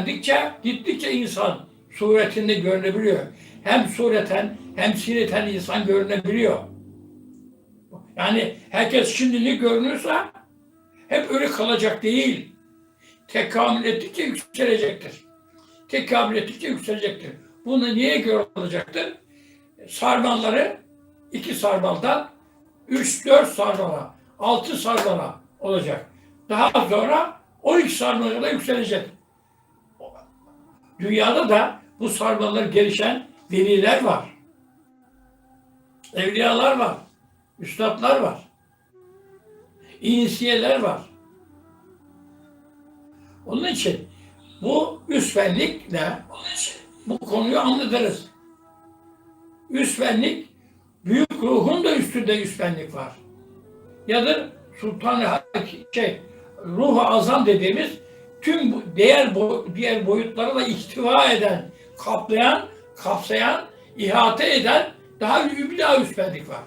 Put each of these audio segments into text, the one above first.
Öğrendikçe gittikçe insan suretinde görünebiliyor. Hem sureten hem sineten insan görünebiliyor. Yani herkes şimdilik görünürse hep öyle kalacak değil. Tekamül ettikçe yükselecektir. Tekamül ettikçe yükselecektir. Bunu niye göre olacaktır? Sarmalları iki sarmaldan üç dört sarmala, altı sarmala olacak. Daha sonra 12 sarmala kadar yükselecek. Dünyada da bu sarmallar gelişen veliler var. Evliyalar var. Üstadlar var. İnsiyeler var. Onun için bu üsvenlikle bu konuyu anlatırız. Üsvenlik, büyük ruhun da üstünde üsvenlik var. Yadır sultan şey, ruhu azam dediğimiz tüm bu diğer boy, diğer boyutları da ihtiva eden, kaplayan, kapsayan, ihate eden daha bir daha üsvenlik var.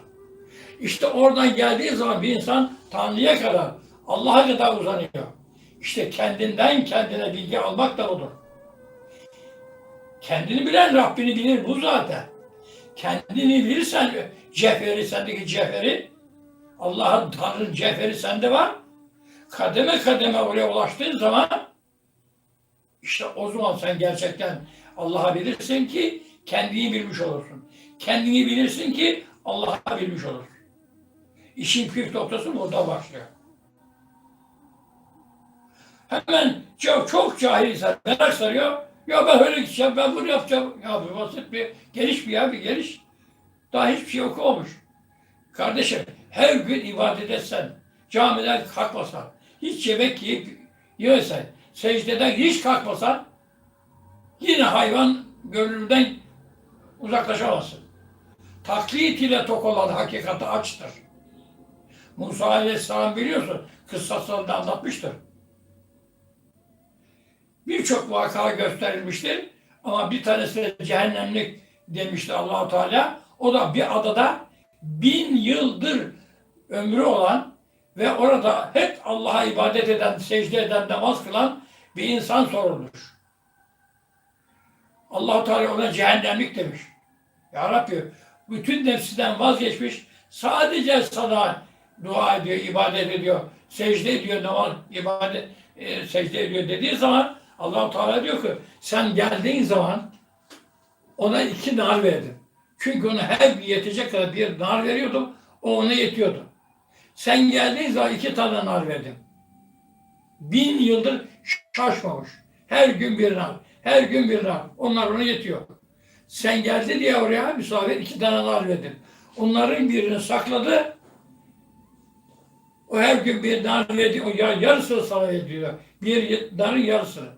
İşte oradan geldiği zaman bir insan Tanrı'ya kadar, Allah'a kadar uzanıyor. İşte kendinden kendine bilgi almak da odur. Kendini bilen Rabbini bilir bu zaten. Kendini bilirsen cevheri, sendeki cevheri, Allah'ın Tanrı'nın cevheri sende var. Kademe kademe oraya ulaştığın zaman işte o zaman sen gerçekten Allah'a bilirsin ki kendini bilmiş olursun. Kendini bilirsin ki Allah'a bilmiş olursun. İşin püf noktası burada başlıyor. Hemen çok, çok cahil insan merak sarıyor. Ya ben öyle gideceğim, ben bunu yapacağım. Ya bu basit bir geliş bir ya bir geliş. Daha hiçbir şey okumamış. Kardeşim her gün ibadet etsen, camiden kalkmasan, hiç yemek yiyip yemesen, secdeden hiç kalkmasan yine hayvan gönlünden uzaklaşamazsın. Taklit ile tok olan hakikati açtır. Musa Aleyhisselam biliyorsun, kıssaslarında anlatmıştır. Birçok vaka gösterilmiştir ama bir tanesi de cehennemlik demişti Allahu Teala. O da bir adada bin yıldır ömrü olan ve orada hep Allah'a ibadet eden, secde eden, namaz kılan bir insan sorulmuş. allah Teala ona cehennemlik demiş. Ya Rabbi bütün nefsinden vazgeçmiş, sadece sana dua ediyor, ibadet ediyor, secde ediyor, namaz, ibadet, e, secde ediyor dediği zaman allah Teala diyor ki sen geldiğin zaman ona iki nar verdim. Çünkü ona her bir yetecek kadar bir nar veriyordum, o ona yetiyordu. Sen geldiğin zaman iki tane nar verdim. Bin yıldır şaşmamış. Her gün bir nar, her gün bir nar. Onlar ona yetiyor. Sen geldi diye oraya misafir iki tane nar verdim. Onların birini sakladı. O her gün bir nar verdi. O yar, yarısını sana ediyor. Bir narın yarısını.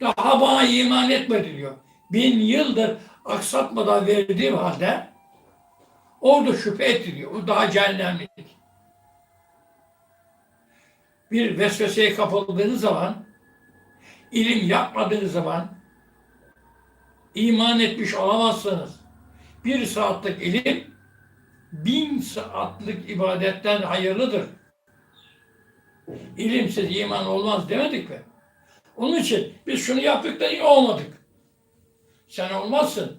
Daha bana iman etmedi diyor. Bin yıldır aksatmadan verdiğim halde orada şüphe etti diyor. O daha cehennemlik. Bir vesveseye kapıldığınız zaman, ilim yapmadığınız zaman iman etmiş olamazsınız. Bir saatlik ilim bin saatlik ibadetten hayırlıdır. İlimsiz iman olmaz demedik mi? Onun için biz şunu yaptık da iyi olmadık. Sen olmazsın.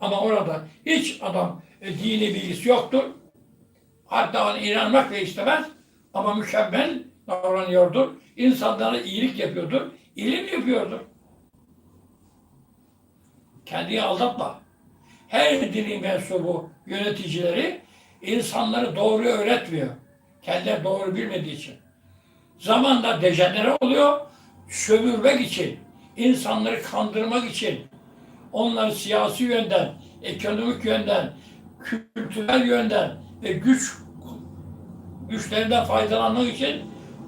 Ama orada hiç adam e, dini bilgisi yoktur. Hatta ona inanmak da istemez. Ama mükemmel davranıyordur. İnsanlara iyilik yapıyordur. İlim yapıyordur. Kendini aldatma. Her dini mensubu yöneticileri insanları doğru öğretmiyor. Kendileri doğru bilmediği için. Zamanla dejenere oluyor. Sömürmek için, insanları kandırmak için, onları siyasi yönden, ekonomik yönden, kültürel yönden ve güç güçlerinden faydalanmak için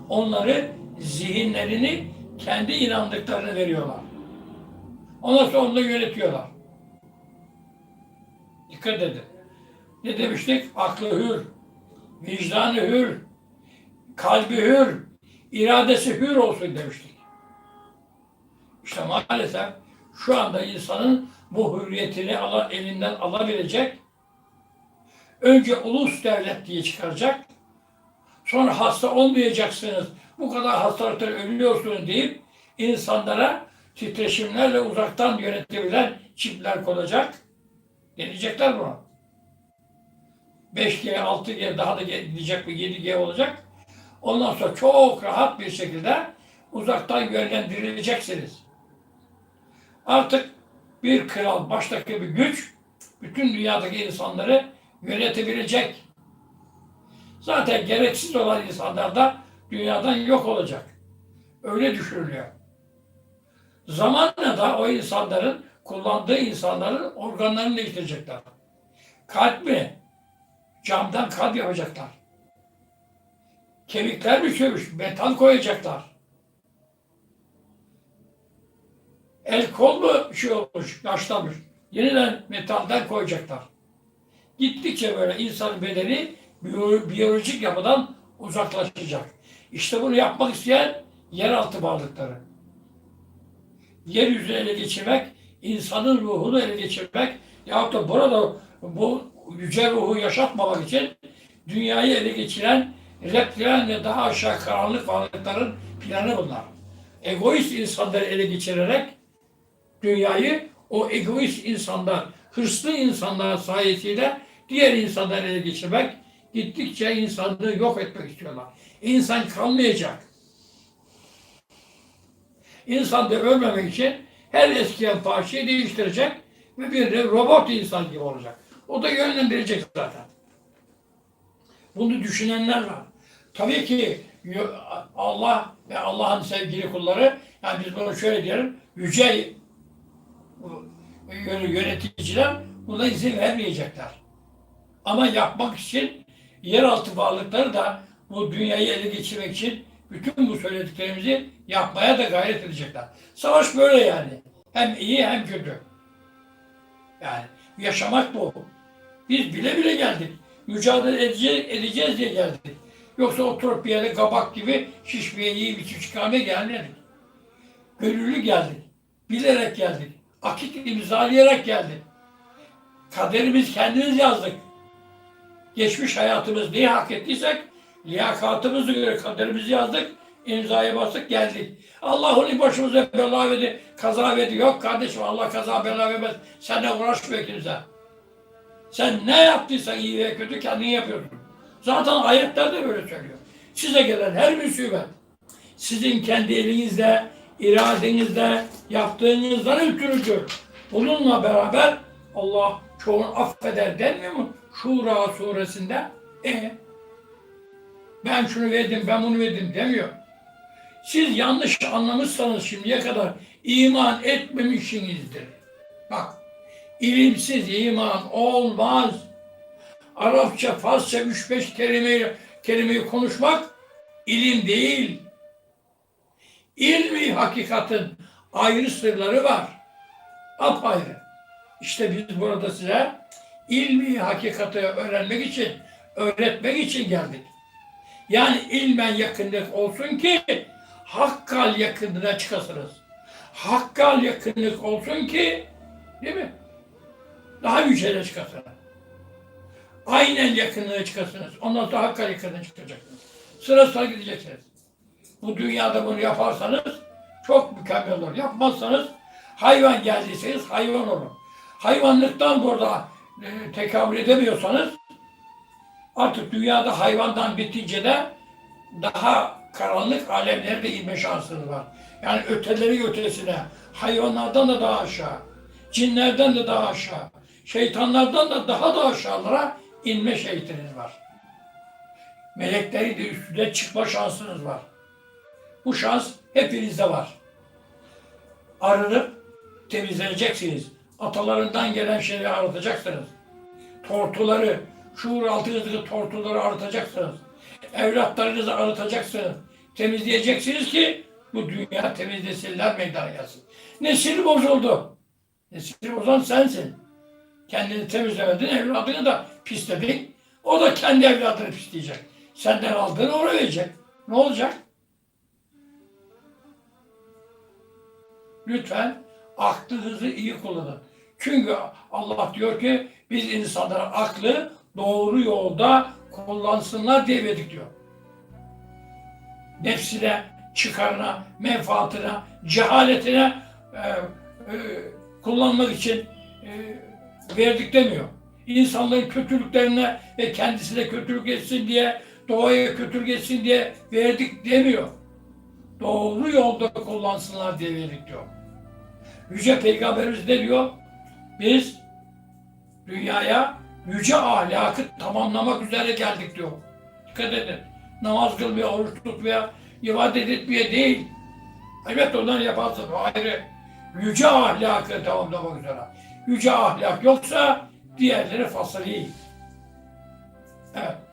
onları zihinlerini kendi inandıklarını veriyorlar. Ondan sonra onu yönetiyorlar. Dikkat edin. Ne demiştik? Aklı hür, vicdanı hür, kalbi hür, iradesi hür olsun demiştik. İşte maalesef şu anda insanın bu hürriyetini ala, elinden alabilecek, önce ulus devlet diye çıkaracak, sonra hasta olmayacaksınız, bu kadar hastalıktan ölüyorsunuz deyip insanlara titreşimlerle uzaktan yönetebilen çipler konacak. Deneyecekler bunu. 5G, 6G daha da gidecek bu 7G olacak. Ondan sonra çok rahat bir şekilde uzaktan yönlendirileceksiniz. Artık bir kral, baştaki bir güç bütün dünyadaki insanları yönetebilecek. Zaten gereksiz olan insanlar da dünyadan yok olacak. Öyle düşünülüyor. Zamanla da o insanların, kullandığı insanların organlarını değiştirecekler. Kalp mi? Camdan kalp yapacaklar. Kemikler mi çövüş? Metal koyacaklar. El kol mu şey olmuş, yaşlanmış? Yeniden metalden koyacaklar. Gittikçe böyle insan bedeni biyo- biyolojik yapıdan uzaklaşacak. İşte bunu yapmak isteyen yeraltı varlıkları. Yeryüzünü ele geçirmek, insanın ruhunu ele geçirmek yahut da burada bu yüce ruhu yaşatmamak için dünyayı ele geçiren reptilen ve daha aşağı karanlık varlıkların planı bunlar. Egoist insanları ele geçirerek dünyayı o egoist insanlar, hırslı insanlar sayesinde diğer insanları ele geçirmek, gittikçe insanlığı yok etmek istiyorlar. İnsan kalmayacak. İnsan da ölmemek için her eskiyen parçayı değiştirecek ve bir de robot insan gibi olacak. O da yönlendirecek zaten. Bunu düşünenler var. Tabii ki Allah ve Allah'ın sevgili kulları, yani biz bunu şöyle diyelim, yüce yön- yöneticiler buna izin vermeyecekler. Ama yapmak için yeraltı varlıkları da bu dünyayı ele geçirmek için bütün bu söylediklerimizi yapmaya da gayret edecekler. Savaş böyle yani. Hem iyi hem kötü. Yani yaşamak bu. Biz bile bile geldik. Mücadele edeceğiz, edeceğiz diye geldik. Yoksa oturup bir yere kabak gibi şişmeye yiyip içip çıkarmaya gelmedik. Gönüllü geldik. Bilerek geldik. Akit imzalayarak geldik. Kaderimiz kendimiz yazdık. Geçmiş hayatımız neyi hak ettiysek liyakatımıza göre kaderimizi yazdık. imzaya bastık geldik. Allah onu başımıza bela verdi, kaza verdi. Yok kardeşim Allah kaza bela vermez. Seninle uğraşmıyor kimse. Sen ne yaptıysan iyi ve kötü kendin yapıyorsun. Zaten ayetler de böyle söylüyor. Size gelen her musibet sizin kendi elinizde, iradenizde yaptığınızdan ötürüdür. Bununla beraber Allah çoğunu affeder denmiyor mu? Şura suresinde. E ben şunu verdim, ben bunu verdim demiyor. Siz yanlış anlamışsanız şimdiye kadar iman etmemişsinizdir. Bak, ilimsiz iman olmaz. Arapça, Farsça üç beş kelimeyi, kelimeyi konuşmak ilim değil. İlmi hakikatin ayrı sırları var. Apayrı. İşte biz burada size ilmi hakikati öğrenmek için, öğretmek için geldik. Yani ilmen yakınlık olsun ki hakkal yakınlığına çıkasınız. Hakkal yakınlık olsun ki değil mi? Daha yücele çıkasınız. Aynen yakınlığa çıkasınız. Ondan sonra hakkal yakınlığına çıkacaksınız. Sıra sıra gideceksiniz. Bu dünyada bunu yaparsanız çok mükemmel olur. Yapmazsanız hayvan geldiyseniz hayvan olur. Hayvanlıktan burada e, tekabül edemiyorsanız artık dünyada hayvandan bitince de daha karanlık alemlere inme şansınız var. Yani öteleri ötesine, hayvanlardan da daha aşağı, cinlerden de daha aşağı, şeytanlardan da daha da aşağılara inme şeytiniz var. Melekleri de üstüne çıkma şansınız var. Bu şans hepinizde var. Arınıp temizleneceksiniz. Atalarından gelen şeyleri arıtacaksınız. Tortuları, şuur altınızdaki tortuları arıtacaksınız. Evlatlarınızı arıtacaksınız. Temizleyeceksiniz ki bu dünya temiz nesiller meydana gelsin. Nesil bozuldu. Nesil bozan sensin. Kendini temizlemedin, evladını da pisledin. O da kendi evladını pisleyecek. Senden aldığını ona verecek. Ne olacak? Lütfen aklınızı iyi kullanın. Çünkü Allah diyor ki biz insanlara aklı doğru yolda kullansınlar diye verdik diyor. Nefsine, çıkarına, menfaatine, cehaletine e, e, kullanmak için e, verdik demiyor. İnsanların kötülüklerine ve kendisine kötülük etsin diye, doğaya kötülük etsin diye verdik demiyor. Doğru yolda kullansınlar diye verdik diyor. Yüce Peygamberimiz ne diyor? Biz dünyaya yüce ahlakı tamamlamak üzere geldik diyor. Dikkat edin. Namaz kılmaya, oruç tutmaya, ibadet etmeye değil. Evet onları yaparsın ayrı. Yüce ahlakı tamamlamak üzere. Yüce ahlak yoksa diğerleri fasıl değil. Evet.